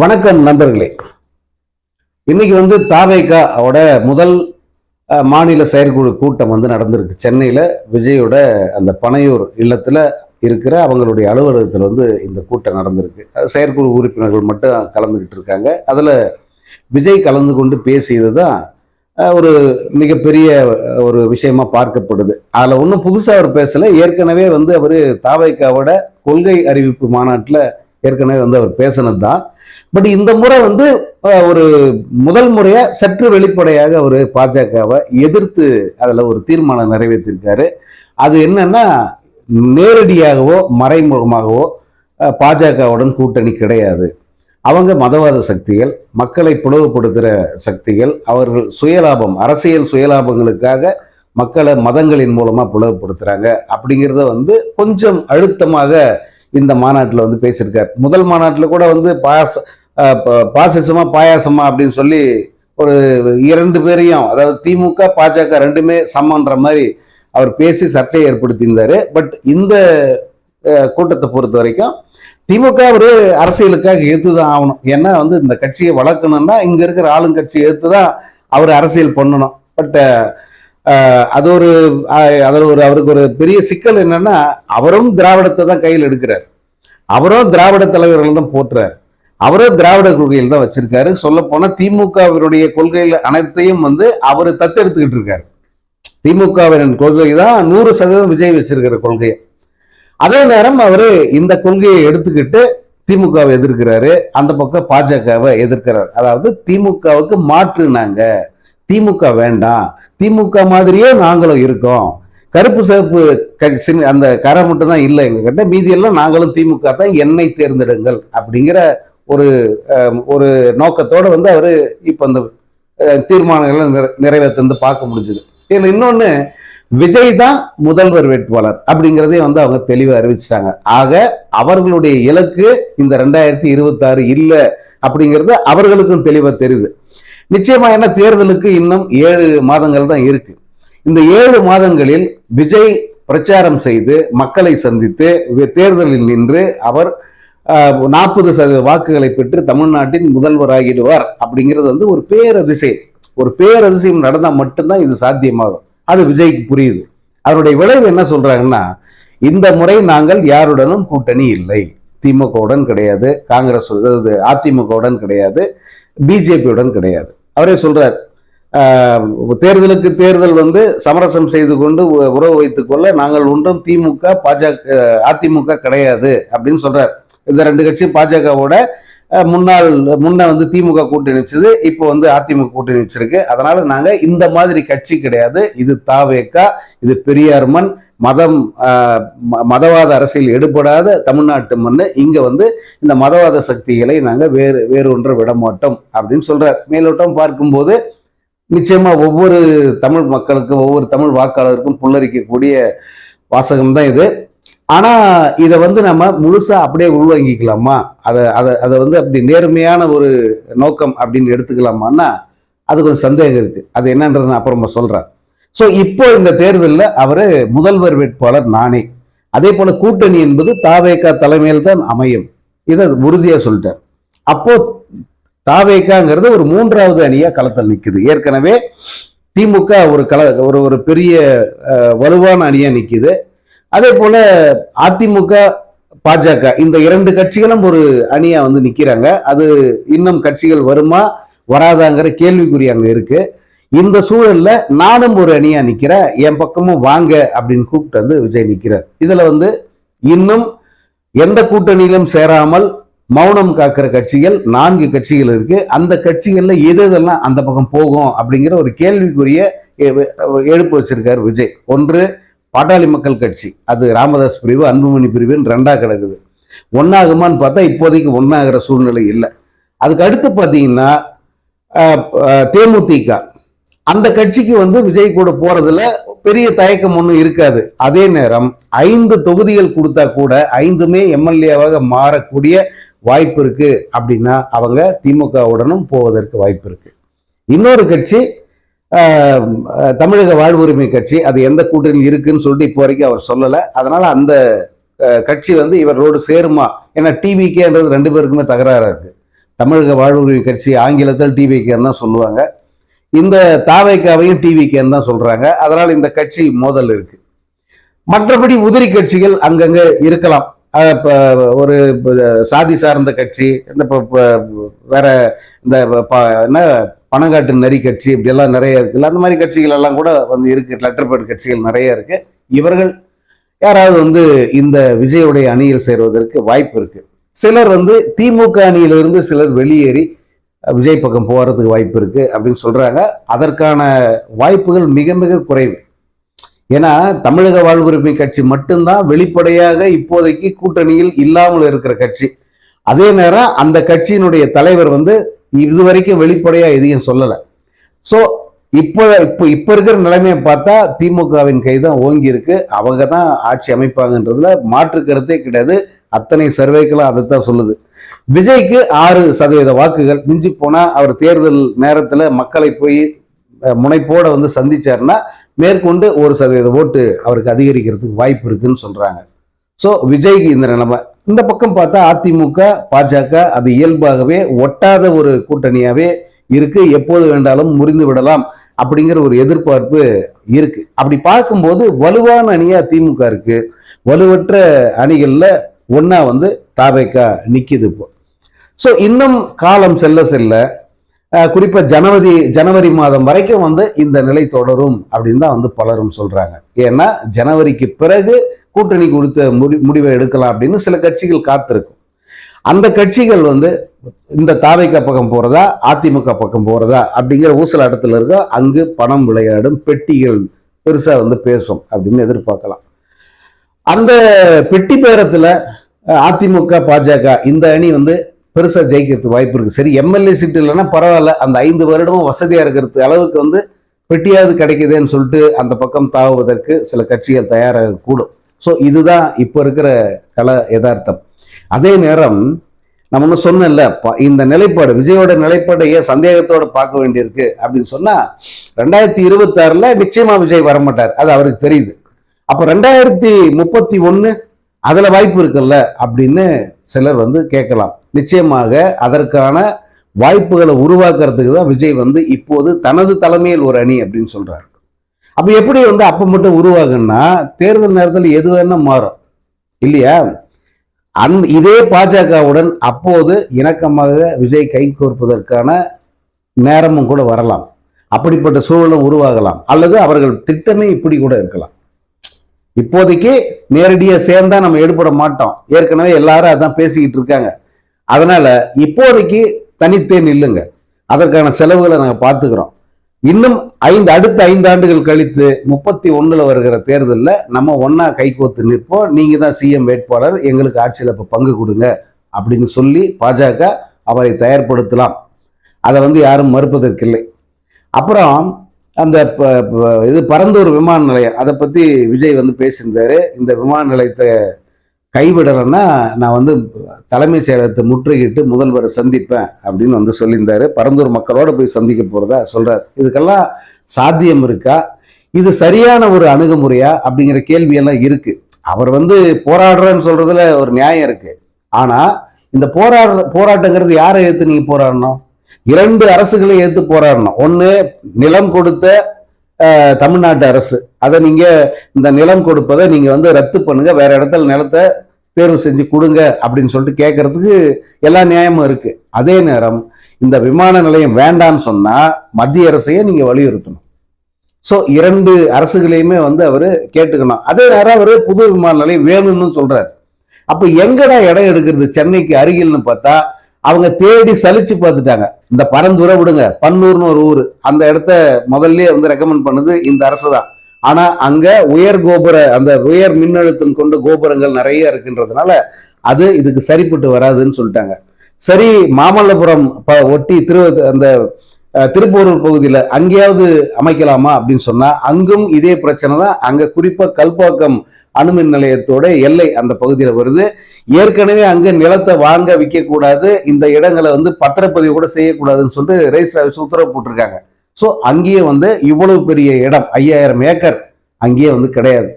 வணக்கம் நண்பர்களே. இன்னைக்கு வந்து தாவேகாவோட முதல் மாநில செயற்குழு கூட்டம் வந்து நடந்திருக்கு. சென்னையில் விஜயோட அந்த பனையூர் இல்லத்தில் இருக்கிற அவங்களுடைய அலுவலகத்தில் வந்து இந்த கூட்டம் நடந்திருக்கு. அது செயற்குழு உறுப்பினர்கள் மட்டும் கலந்துக்கிட்டு இருக்காங்க. அதில் விஜய் கலந்து கொண்டு பேசியது தான் ஒரு மிகப்பெரிய ஒரு விஷயமா பார்க்கப்படுது. அதில் ஒன்றும் புதுசாக அவர் பேசலை. ஏற்கனவே வந்து அவர் தாவைக்காவோட கொள்கை அறிவிப்பு மாநாட்டில் ஏற்கனவே வந்து அவர் பேசினது தான் பட் இந்த முறை வந்து ஒரு முதல் முறையாக சற்று வெளிப்படையாக அவர் பாஜகவை எதிர்த்து அதில் ஒரு தீர்மானம் நிறைவேற்றியிருக்காரு அது என்னன்னா நேரடியாகவோ மறைமுகமாகவோ பாஜகவுடன் கூட்டணி கிடையாது. அவங்க மதவாத சக்திகள் மக்களை பிளவுபடுத்துகிற சக்திகள் அவர்கள் சுயலாபம் அரசியல் சுயலாபங்களுக்காக மக்களை மதங்களின் மூலமாக பிளவுபடுத்துகிறாங்க அப்படிங்கிறத வந்து கொஞ்சம் அழுத்தமாக இந்த மாநாட்டில் வந்து பேசியிருக்கார். முதல் மாநாட்டில் கூட வந்து பாச பாசிசமா பாயாசமா அப்படின்னு சொல்லி ஒரு இரண்டு பேரையும் அதாவது திமுக பாஜக ரெண்டுமே சமன்ற மாதிரி அவர் பேசி சர்ச்சையை ஏற்படுத்தியிருந்தார். பட் இந்த கூட்டத்தை பொறுத்த வரைக்கும் திமுக ஒரு அரசியலுக்காக எடுத்து தான் ஆகணும். ஏன்னா வந்து இந்த கட்சியை வளர்க்கணும்னா இங்கே இருக்கிற ஆளுங்கட்சி எடுத்து தான் அவர் அரசியல் பண்ணணும். பட் அது ஒரு அதில் ஒரு அவருக்கு ஒரு பெரிய சிக்கல் என்னன்னா அவரும் திராவிடத்தை தான் கையில் எடுக்கிறார். அவரும் திராவிட தலைவர்கள் தான் போற்றுறார். அவரும் திராவிட கொள்கையில் தான் வச்சிருக்காரு. சொல்ல திமுகவினுடைய கொள்கையில் அனைத்தையும் வந்து அவர் தத்தெடுத்துக்கிட்டு இருக்காரு. திமுகவின் கொள்கை தான் நூறு சதவீதம் விஜய் வச்சிருக்கிற கொள்கை. அதே நேரம் அவர் இந்த கொள்கையை எடுத்துக்கிட்டு திமுகவை எதிர்க்கிறாரு. அந்த பக்கம் பாஜகவை எதிர்க்கிறார். அதாவது திமுகவுக்கு மாற்று நாங்கள் திமுக வேண்டாம். திமுக மாதிரியே நாங்களும் இருக்கோம். கருப்பு சிவப்பு க- சின்ன- அந்த கரை மட்டும் தான் இல்லை எங்ககிட்ட. மீதியெல்லாம் நாங்களும் திமுக தான் என்னை தேர்ந்தெடுங்கள் அப்படிங்கிற ஒரு ஒரு நோக்கத்தோடு வந்து அவர் இப்போ அந்த தீர்மானங்களை நிறை- நிறைவேற்றது பார்க்க முடிஞ்சுது. இதில் இன்னொன்று விஜய் தான் முதல்வர் வேட்பாளர் அப்படிங்கிறதே வந்து அவங்க தெளிவாக அறிவிச்சிட்டாங்க. ஆக அவர்களுடைய இலக்கு இந்த ரெண்டாயிரத்தி இருபத்தாறு இல்லை அப்படிங்கிறது அவர்களுக்கும் தெளிவாக தெரியுது. நிச்சயமா என்ன தேர்தலுக்கு இன்னும் ஏழு மாதங்கள் தான் இருக்கு. இந்த ஏழு மாதங்களில் விஜய் பிரச்சாரம் செய்து மக்களை சந்தித்து தேர்தலில் நின்று அவர் நாற்பது சதவீத வாக்குகளை பெற்று தமிழ்நாட்டின் முதல்வராகிடுவார் அப்படிங்கிறது வந்து ஒரு பேரதிசயம். ஒரு பேரதிசயம் நடந்தால் மட்டும்தான் இது சாத்தியமாகும். அது விஜய்க்கு புரியுது. அவருடைய விளைவு என்ன சொல்றாங்கன்னா இந்த முறை நாங்கள் யாருடனும் கூட்டணி இல்லை. திமுகவுடன் கிடையாது காங்கிரஸ் அதாவது அதிமுகவுடன் கிடையாது பிஜேபியுடன் கிடையாது. அவரே சொல்றார் தேர்தலுக்கு தேர்தல் வந்து சமரசம் செய்து கொண்டு உறவு வைத்துக் கொள்ள நாங்கள் ஒன்றும் திமுக பாஜக அதிமுக கிடையாது அப்படின்னு சொல்றார். இந்த ரெண்டு கட்சி பாஜகவோட முன்னாள் முன்ன வந்து திமுக கூட்டணி வச்சது இப்போ வந்து அதிமுக கூட்டணி வச்சிருக்கு. அதனால நாங்க இந்த மாதிரி கட்சி கிடையாது. இது தாவேக்கா இது பெரியார்மன் மதம் ம- மதவாத அரசியல் எடுபடாத தமிழ்நாட்டு மண்ணு இங்க வந்து இந்த மதவாத சக்திகளை நாங்க வேறு வேறு ஒன்று விட மாட்டோம் அப்படின்னு சொல்றார். மேலோட்டம் பார்க்கும்போது நிச்சயமா ஒவ்வொரு தமிழ் மக்களுக்கும் ஒவ்வொரு தமிழ் வாக்காளருக்கும் புல்லரிக்கக்கூடிய வாசகம் தான் இது. ஆனா இதை வந்து நம்ம முழுசா அப்படியே உள்வாங்கிக்கலாமா? அதை அதை அதை வந்து அப்படி நேர்மையான ஒரு நோக்கம் அப்படின்னு எடுத்துக்கலாமான்னா அது கொஞ்சம் சந்தேகம் இருக்கு. அது என்னன்றது நான் அப்புறமா சொல்றேன். ஸோ இப்போ இந்த தேர்தலில் அவர் முதல்வர் வேட்பாளர் நானே. அதே போல கூட்டணி என்பது தாவேகா தலைமையில் தான் அமையும். இதை உறுதியாக சொல்லிட்டேன். அப்போ தாவேகாங்கிறது ஒரு மூன்றாவது அணியாக களத்தில் நிற்குது ஏற்கனவே திமுக ஒரு கல ஒரு ஒரு பெரிய வலுவான அணியாக நிற்கிது அதே போல அதிமுக பாஜக இந்த இரண்டு கட்சிகளும் ஒரு அணியா வந்து நிக்கிறாங்க. அது இன்னும் கட்சிகள் வருமா வராதாங்கிற கேள்விக்குறி அங்க இருக்கு. இந்த சூழல்ல நானும் ஒரு அணியா நிக்கிறேன். என் பக்கமும் வாங்க அப்படின்னு கூப்பிட்டு வந்து விஜய் நிக்கிறார். இதுல வந்து இன்னும் எந்த கூட்டணியிலும் சேராமல் மௌனம் காக்கிற கட்சிகள் நான்கு கட்சிகள் இருக்கு. அந்த கட்சிகள்ல எது எதெல்லாம் அந்த பக்கம் போகும் அப்படிங்கிற ஒரு கேள்விக்குரிய எழுப்பு வச்சிருக்காரு விஜய். ஒன்று பாட்டாளி மக்கள் கட்சி அது ராமதாஸ் பிரிவு அன்புமணி பிரிவுன்னு ரெண்டாக கிடக்குது. ஒன்றாகுமான்னு பார்த்தா இப்போதைக்கு ஒன்றாகிற சூழ்நிலை இல்லை. அதுக்கு அடுத்து பார்த்தீங்கன்னா தேமுதிக. அந்த கட்சிக்கு வந்து விஜய் கூட போகிறதுல பெரிய தயக்கம் ஒன்றும் இருக்காது. அதே நேரம் ஐந்து தொகுதிகள் கொடுத்தா கூட ஐந்துமே எம்எல்ஏவாக மாறக்கூடிய வாய்ப்பு இருக்குது அப்படின்னா அவங்க திமுகவுடனும் போவதற்கு வாய்ப்பு இருக்குது இன்னொரு கட்சி தமிழக வாழ்வுரிமை கட்சி அது எந்த கூட்டணியில் இருக்குன்னு சொல்லிட்டு இப்போ வரைக்கும் அவர் சொல்லலை. அதனால அந்த கட்சி வந்து இவரோடு சேருமா? ஏன்னா டிவிகேன்றது ரெண்டு பேருக்குமே தகராறாக இருக்குது தமிழக வாழ்வுரிமை கட்சி ஆங்கிலத்தில் டிவிகேன்னு தான் சொல்லுவாங்க. இந்த தாவைக்காவையும் டிவிகேன்னு தான் சொல்கிறாங்க அதனால் இந்த கட்சி மோதல் இருக்குது மற்றபடி உதிரி கட்சிகள் அங்கங்கே இருக்கலாம். இப்போ ஒரு சாதி சார்ந்த கட்சி இந்த இப்போ வேற இந்த என்ன பணங்காட்டு நரி கட்சி இப்படியெல்லாம் நிறைய இருக்குல்ல. அந்த மாதிரி கட்சிகள் எல்லாம் கூட வந்து இருக்கு. லெட்டர் பேட் கட்சிகள் நிறைய இருக்கு. இவர்கள் யாராவது வந்து இந்த விஜயுடைய அணியில் சேருவதற்கு வாய்ப்பு இருக்கு. சிலர் வந்து திமுக அணியிலிருந்து சிலர் வெளியேறி விஜய் பக்கம் போகிறதுக்கு வாய்ப்பு இருக்கு அப்படின்னு சொல்றாங்க. அதற்கான வாய்ப்புகள் மிக மிக குறைவு. ஏன்னா தமிழக வாழ்வுரிமை கட்சி மட்டும்தான் வெளிப்படையாக இப்போதைக்கு கூட்டணியில் இல்லாமல் இருக்கிற கட்சி. அதே நேரம் அந்த கட்சியினுடைய தலைவர் வந்து இதுவரைக்கும் வெளிப்படையாக எதையும் சொல்லலை. ஸோ இப்போ இப்போ இப்போ இருக்கிற நிலைமையை பார்த்தா திமுகவின் கைதான் ஓங்கி இருக்கு அவங்க தான் ஆட்சி அமைப்பாங்கன்றதுல மாற்று கருத்தே கிடையாது. அத்தனை சர்வேக்கெல்லாம் தான் சொல்லுது. விஜய்க்கு ஆறு சதவீத வாக்குகள். மிஞ்சி போனால் அவர் தேர்தல் நேரத்தில் மக்களை போய் முனைப்போட வந்து சந்திச்சாருன்னா மேற்கொண்டு ஒரு சதவீத ஓட்டு அவருக்கு அதிகரிக்கிறதுக்கு வாய்ப்பு இருக்குன்னு சொல்றாங்க. ஸோ விஜய்க்கு இந்த நிலைமை இந்த பக்கம் பார்த்தா அதிமுக பாஜக அது இயல்பாகவே ஒட்டாத ஒரு கூட்டணியாகவே இருக்கு. எப்போது வேண்டாலும் முறிந்து விடலாம் அப்படிங்கிற ஒரு எதிர்பார்ப்பு இருக்கு. அப்படி பார்க்கும்போது வலுவான அணியா திமுக இருக்கு. வலுவற்ற அணிகள்ல ஒன்னா வந்து தாவேக்கா நிக்குது இப்போ. ஸோ இன்னும் காலம் செல்ல செல்ல குறிப்பாக குறிப்பா ஜனவரி ஜனவரி மாதம் வரைக்கும் வந்து இந்த நிலை தொடரும் அப்படின்னு தான் வந்து பலரும் சொல்றாங்க. ஏன்னா ஜனவரிக்கு பிறகு கூட்டணி கொடுத்த முடி முடிவை எடுக்கலாம் அப்படின்னு சில கட்சிகள் காத்திருக்கும். அந்த கட்சிகள் வந்து இந்த தாவைக்கா பக்கம் போகிறதா அதிமுக பக்கம் போகிறதா அப்படிங்கிற ஊசலாட்டத்தில் இருக்க அங்கு பணம் விளையாடும் பெட்டிகள் பெருசாக வந்து பேசும் அப்படின்னு எதிர்பார்க்கலாம். அந்த பெட்டி பேரத்தில் அதிமுக பாஜக இந்த அணி வந்து பெருசாக ஜெயிக்கிறதுக்கு வாய்ப்பு இருக்குது சரி எம்எல்ஏ சீட்டு இல்லைன்னா பரவாயில்ல அந்த ஐந்து வருடமும் வசதியாக இருக்கிறது அளவுக்கு வந்து பெட்டியாவது கிடைக்குதுன்னு சொல்லிட்டு அந்த பக்கம் தாவுவதற்கு சில கட்சிகள் தயாராக கூடும். ஸோ இதுதான் இப்போ இருக்கிற கல யதார்த்தம். அதே நேரம் நம்ம ஒன்று சொன்னேன்ல ப- இந்த நிலைப்பாடு விஜயோட நிலைப்பாடையே ஏன் சந்தேகத்தோட பார்க்க வேண்டியிருக்கு அப்படின்னு சொன்னால் ரெண்டாயிரத்தி இருபத்தாறில் நிச்சயமாக விஜய் வரமாட்டார். அது அவருக்கு தெரியுது. அப்போ ரெண்டாயிரத்தி முப்பத்தி ஒன்று அதில் வாய்ப்பு இருக்குல்ல அப்படின்னு சிலர் வந்து கேட்கலாம். நிச்சயமாக அதற்கான வாய்ப்புகளை உருவாக்குறதுக்கு தான் விஜய் வந்து இப்போது தனது தலைமையில் ஒரு அணி அப்படின்னு சொல்கிறார் அப்போ எப்படி வந்து அப்போ மட்டும் உருவாகுன்னா தேர்தல் நேரத்தில் எது வேணா மாறும். இல்லையா? அந் இதே பாஜகவுடன் அப்போது இணக்கமாக விஜய் கை கோர்ப்பதற்கான நேரமும் கூட வரலாம். அப்படிப்பட்ட சூழலும் உருவாகலாம். அல்லது அவர்கள் திட்டமே இப்படி கூட இருக்கலாம். இப்போதைக்கு நேரடியாக சேர்ந்தா நம்ம எடுபட மாட்டோம். ஏற்கனவே எல்லாரும் அதான் பேசிக்கிட்டு இருக்காங்க. அதனால இப்போதைக்கு தனித்தே நில்லுங்க. அதற்கான செலவுகளை நாங்கள் பார்த்துக்கிறோம். இன்னும் ஐந்து அடுத்த ஐந்து ஆண்டுகள் கழித்து முப்பத்தி ஒன்றில் வருகிற தேர்தலில் நம்ம ஒன்றா கைகோத்து நிற்போம். நீங்கள் தான் சிஎம் வேட்பாளர். எங்களுக்கு ஆட்சியில் இப்போ பங்கு கொடுங்க அப்படின்னு சொல்லி பாஜக அவரை தயார்படுத்தலாம். அதை வந்து யாரும் மறுப்பதற்கில்லை. அப்புறம் அந்த இது பரந்தூர் விமான நிலையம். அதை பற்றி விஜய் வந்து பேசியிருந்தாரு. இந்த விமான நிலையத்தை கைவிடலைன்னா நான் வந்து தலைமைச் செயலகத்தை முற்றுகிட்டு முதல்வரை சந்திப்பேன் அப்படின்னு வந்து சொல்லியிருந்தாரு. பரந்தூர் மக்களோட போய் சந்திக்க போறதா சொல்றாரு. இதுக்கெல்லாம் சாத்தியம் இருக்கா? இது சரியான ஒரு அணுகுமுறையா? அப்படிங்கிற கேள்வியெல்லாம் இருக்கு. அவர் வந்து போராடுறேன்னு சொல்றதுல ஒரு நியாயம் இருக்கு. ஆனா இந்த போராடுற போராட்டங்கிறது யாரை ஏத்து நீங்க போராடணும்? இரண்டு அரசுகளை ஏத்து போராடணும். ஒன்று நிலம் கொடுத்த தமிழ்நாட்டு அரசு. அதை நீங்கள் இந்த நிலம் கொடுப்பதை நீங்கள் வந்து ரத்து பண்ணுங்கள் வேற இடத்துல நிலத்தை தேர்வு செஞ்சு கொடுங்க அப்படின்னு சொல்லிட்டு கேட்கறதுக்கு எல்லா நியாயமும் இருக்குது அதே நேரம் இந்த விமான நிலையம் வேண்டாம்னு சொன்னால் மத்திய அரசையே நீங்கள் வலியுறுத்தணும். ஸோ இரண்டு அரசுகளையுமே வந்து அவர் கேட்டுக்கணும். அதே நேரம் அவர் புது விமான நிலையம் வேணும்னு சொல்கிறார் அப்போ எங்கடா இடம் எடுக்கிறது? சென்னைக்கு அருகில்னு பார்த்தா அவங்க தேடி சலிச்சு பார்த்துட்டாங்க. இந்த பரந்துரை விடுங்க பன்னூர்னு ஒரு ஊர். அந்த இடத்த முதல்லயே வந்து ரெக்கமெண்ட் பண்ணது இந்த அரசு தான். ஆனா அங்க உயர் கோபுர அந்த உயர் மின்னழுத்தம் கொண்ட கோபுரங்கள் நிறைய இருக்குன்றதுனால அது இதுக்கு சரிப்பட்டு வராதுன்னு சொல்லிட்டாங்க. சரி மாமல்லபுரம் ஒட்டி திரு அந்த திருப்போரூர் பகுதியில் அங்கேயாவது அமைக்கலாமா அப்படின்னு சொன்னா அங்கும் இதே பிரச்சனை தான். அங்க குறிப்பாக கல்பாக்கம் அணுமின் நிலையத்தோட எல்லை அந்த பகுதியில் வருது. ஏற்கனவே அங்கே நிலத்தை வாங்க விற்க கூடாது இந்த இடங்களை வந்து பத்திரப்பதிவு கூட செய்யக்கூடாதுன்னு சொல்லிட்டு ரெஜிஸ்டர் ஆஃபீஸ் உத்தரவு போட்டிருக்காங்க. ஸோ அங்கேயே வந்து இவ்வளவு பெரிய இடம் ஐயாயிரம் ஏக்கர் அங்கேயே வந்து கிடையாது.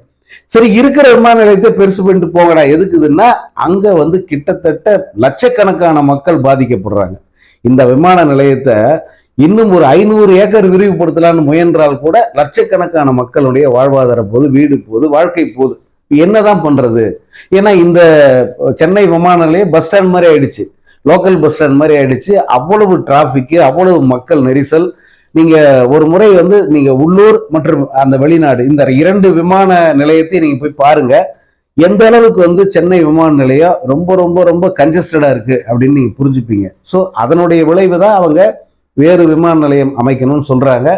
சரி இருக்கிற விமான நிலையத்தை பெருசு பண்ணிட்டு போங்கடா. எதுக்குதுன்னா அங்க வந்து கிட்டத்தட்ட லட்சக்கணக்கான மக்கள் பாதிக்கப்படுறாங்க. இந்த விமான நிலையத்தை இன்னும் ஒரு ஐநூறு ஏக்கர் விரிவுபடுத்தலாம்னு முயன்றால் கூட லட்சக்கணக்கான மக்களுடைய வாழ்வாதார போது வீடு போது வாழ்க்கை போது என்னதான் பண்றது? ஏன்னா இந்த சென்னை விமான நிலையம் பஸ் ஸ்டாண்ட் மாதிரி ஆயிடுச்சு. லோக்கல் பஸ் ஸ்டாண்ட் மாதிரி ஆயிடுச்சு. அவ்வளவு டிராஃபிக்கு அவ்வளவு மக்கள் நெரிசல். நீங்க ஒரு முறை வந்து நீங்க உள்ளூர் மற்றும் அந்த வெளிநாடு இந்த இரண்டு விமான நிலையத்தையும் நீங்க போய் பாருங்க. எந்த அளவுக்கு வந்து சென்னை விமான நிலையம் ரொம்ப ரொம்ப ரொம்ப கன்ஜஸ்டடா இருக்கு அப்படின்னு நீங்க புரிஞ்சுப்பீங்க. ஸோ அதனுடைய விளைவு தான் அவங்க வேறு விமான நிலையம் அமைக்கணும்னு சொல்றாங்க.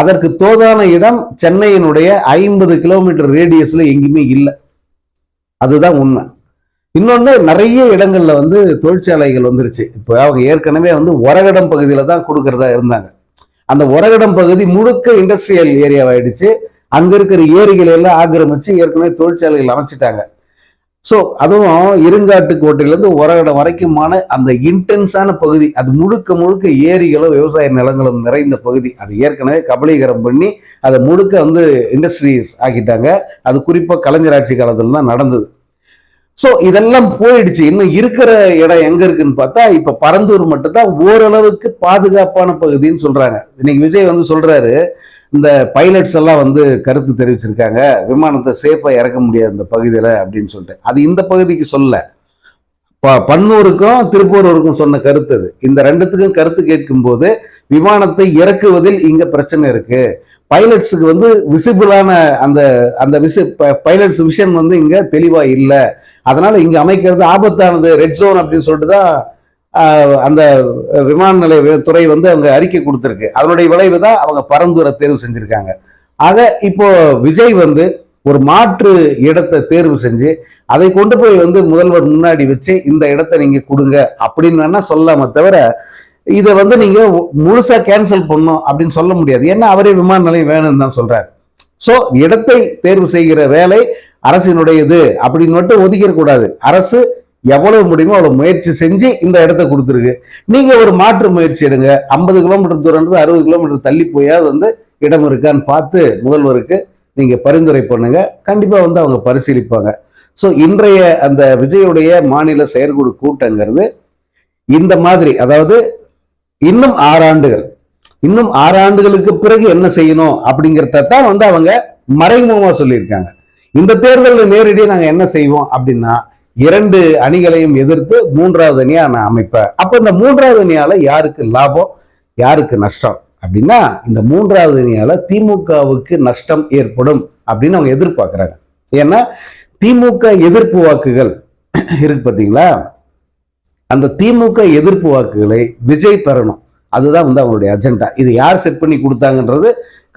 அதற்கு தோதான இடம் சென்னையினுடைய ஐம்பது கிலோமீட்டர் ரேடியஸ்ல எங்கேயுமே இல்லை. அதுதான் உண்மை. இன்னொன்று நிறைய இடங்களில் வந்து தொழிற்சாலைகள் வந்துருச்சு. இப்போ அவங்க ஏற்கனவே வந்து ஒரகடம் பகுதியில் தான் கொடுக்கறதா இருந்தாங்க. அந்த ஒரகடம் பகுதி முழுக்க இண்டஸ்ட்ரியல் ஏரியாவாயிடுச்சு அங்கே இருக்கிற ஏரிகளை எல்லாம் ஆக்கிரமிச்சு ஏற்கனவே தொழிற்சாலைகள் அமைச்சிட்டாங்க. ஸோ அதுவும் இருங்காட்டு கோட்டையிலேருந்து உரகடம் வரைக்குமான அந்த இன்டென்ஸான பகுதி அது முழுக்க முழுக்க ஏரிகளும் விவசாய நிலங்களும் நிறைந்த பகுதி. அது ஏற்கனவே கபலீகரம் பண்ணி அதை முழுக்க வந்து இண்டஸ்ட்ரீஸ் ஆக்கிட்டாங்க. அது குறிப்பாக கலைஞர் ஆட்சி காலத்தில் தான் நடந்தது. ஸோ இதெல்லாம் போயிடுச்சு. இன்னும் இருக்கிற இடம் எங்க இருக்குன்னு பார்த்தா இப்ப பரந்தூர் மட்டும்தான் ஓரளவுக்கு பாதுகாப்பான பகுதின்னு சொல்றாங்க. இன்னைக்கு விஜய் வந்து சொல்றாரு இந்த பைலட்ஸ் எல்லாம் வந்து கருத்து தெரிவிச்சிருக்காங்க. விமானத்தை சேஃபா இறக்க முடியாது இந்த பகுதியில அப்படின்னு சொல்லிட்டு. அது இந்த பகுதிக்கு சொல்ல ப- பன்னூருக்கும் திருப்பூரூருக்கும் சொன்ன கருத்து அது. இந்த ரெண்டுத்துக்கும் கருத்து கேட்கும்போது விமானத்தை இறக்குவதில் இங்க பிரச்சனை இருக்கு. பைலட்ஸுக்கு வந்து விசிபிளான அந்த அந்த விசி பைலட்ஸ் விஷன் வந்து இங்கே தெளிவாக இல்லை. அதனால் இங்கே அமைக்கிறது ஆபத்தானது ரெட் ஜோன் அப்படின்னு சொல்லிட்டு தான் அந்த விமான நிலைய துறை வந்து அவங்க அறிக்கை கொடுத்துருக்கு. அதனுடைய விளைவு தான் அவங்க பரந்தூரை தேர்வு செஞ்சுருக்காங்க. ஆக இப்போ விஜய் வந்து ஒரு மாற்று இடத்தை தேர்வு செஞ்சு அதை கொண்டு போய் வந்து முதல்வர் முன்னாடி வச்சு இந்த இடத்தை நீங்கள் கொடுங்க அப்படின்னு வேணா சொல்லாம தவிர இதை வந்து நீங்க முழுசா கேன்சல் பண்ணும் அப்படின்னு சொல்ல முடியாது. ஏன்னா அவரே விமான நிலையம் வேணும்னு தான் சொல்றாரு. ஸோ இடத்தை தேர்வு செய்கிற வேலை அரசினுடையது அப்படின்னு மட்டும் ஒதுக்கிடக்கூடாது. அரசு எவ்வளவு முடியுமோ அவ்வளவு முயற்சி செஞ்சு இந்த இடத்த கொடுத்துருக்கு. நீங்க ஒரு மாற்று முயற்சி எடுங்க. ஐம்பது கிலோமீட்டர் தூரம் அறுபது கிலோமீட்டர் தள்ளி போயாவது வந்து இடம் இருக்கான்னு பார்த்து முதல்வருக்கு நீங்க பரிந்துரை பண்ணுங்க. கண்டிப்பா வந்து அவங்க பரிசீலிப்பாங்க. ஸோ இன்றைய அந்த விஜயுடைய மாநில செயற்குழு கூட்டங்கிறது இந்த மாதிரி அதாவது இன்னும் ஆறாண்டுகள் இன்னும் ஆறு ஆண்டுகளுக்கு பிறகு என்ன செய்யணும் அப்படிங்கிறத தான் வந்து அவங்க மறைமுகமாக சொல்லியிருக்காங்க. இந்த தேர்தலில் நேரடியாக நாங்கள் என்ன செய்வோம் அப்படின்னா இரண்டு அணிகளையும் எதிர்த்து மூன்றாவது அணியாக நான் அமைப்பேன். அப்போ இந்த மூன்றாவது அணியால் யாருக்கு லாபம் யாருக்கு நஷ்டம்? அப்படின்னா இந்த மூன்றாவது அணியால் திமுகவுக்கு நஷ்டம் ஏற்படும் அப்படின்னு அவங்க எதிர்பார்க்குறாங்க. ஏன்னா திமுக எதிர்ப்பு வாக்குகள் இருக்கு பார்த்தீங்களா அந்த திமுக எதிர்ப்பு வாக்குகளை விஜய் பெறணும். அதுதான் வந்து அவங்களுடைய அஜெண்டா இது யார் செட் பண்ணி கொடுத்தாங்கன்றது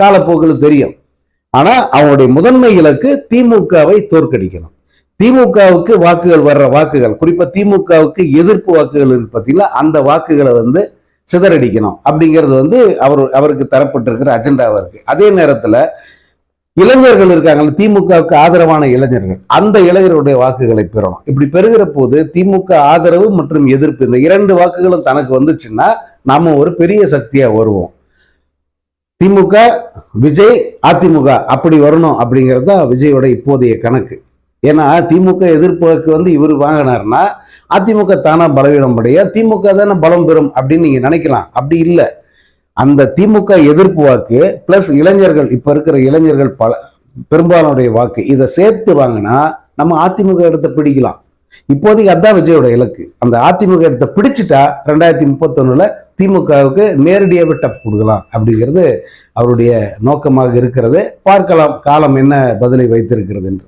காலப்போக்கில் தெரியும். ஆனால் அவங்களுடைய முதன்மை இலக்கு திமுகவை தோற்கடிக்கணும். திமுகவுக்கு வாக்குகள் வர்ற வாக்குகள் குறிப்பாக திமுகவுக்கு எதிர்ப்பு வாக்குகள் இருக்கு பார்த்தீங்களா? அந்த வாக்குகளை வந்து சிதறடிக்கணும். அப்படிங்கிறது வந்து அவர் அவருக்கு தரப்பட்டிருக்கிற அஜெண்டாவாக இருக்குது அதே நேரத்தில் இளைஞர்கள் இருக்காங்கல்ல திமுகவுக்கு ஆதரவான இளைஞர்கள். அந்த இளைஞருடைய வாக்குகளை பெறணும். இப்படி பெறுகிற போது திமுக ஆதரவு மற்றும் எதிர்ப்பு இந்த இரண்டு வாக்குகளும் தனக்கு வந்துச்சுன்னா நாம ஒரு பெரிய சக்தியா வருவோம். திமுக விஜய் அதிமுக அப்படி வரணும் அப்படிங்கிறது தான் விஜயோட இப்போதைய கணக்கு. ஏன்னா திமுக எதிர்ப்புக்கு வந்து இவர் வாங்கினார்னா அதிமுக தானா பலவீனம் அடைய திமுக தானே பலம் பெறும் அப்படின்னு நீங்க நினைக்கலாம். அப்படி இல்லை. அந்த திமுக எதிர்ப்பு வாக்கு பிளஸ் இளைஞர்கள் இப்போ இருக்கிற இளைஞர்கள் பல பெரும்பாலானுடைய வாக்கு இதை சேர்த்து வாங்கினா நம்ம அதிமுக இடத்தை பிடிக்கலாம். இப்போதைக்கு அதான் விஜயோட இலக்கு. அந்த அதிமுக இடத்தை பிடிச்சிட்டா ரெண்டாயிரத்தி முப்பத்தொன்னுல திமுகவுக்கு நேரடியாக டப் கொடுக்கலாம் அப்படிங்கிறது அவருடைய நோக்கமாக இருக்கிறது. பார்க்கலாம் காலம் என்ன பதிலை வைத்திருக்கிறது என்று.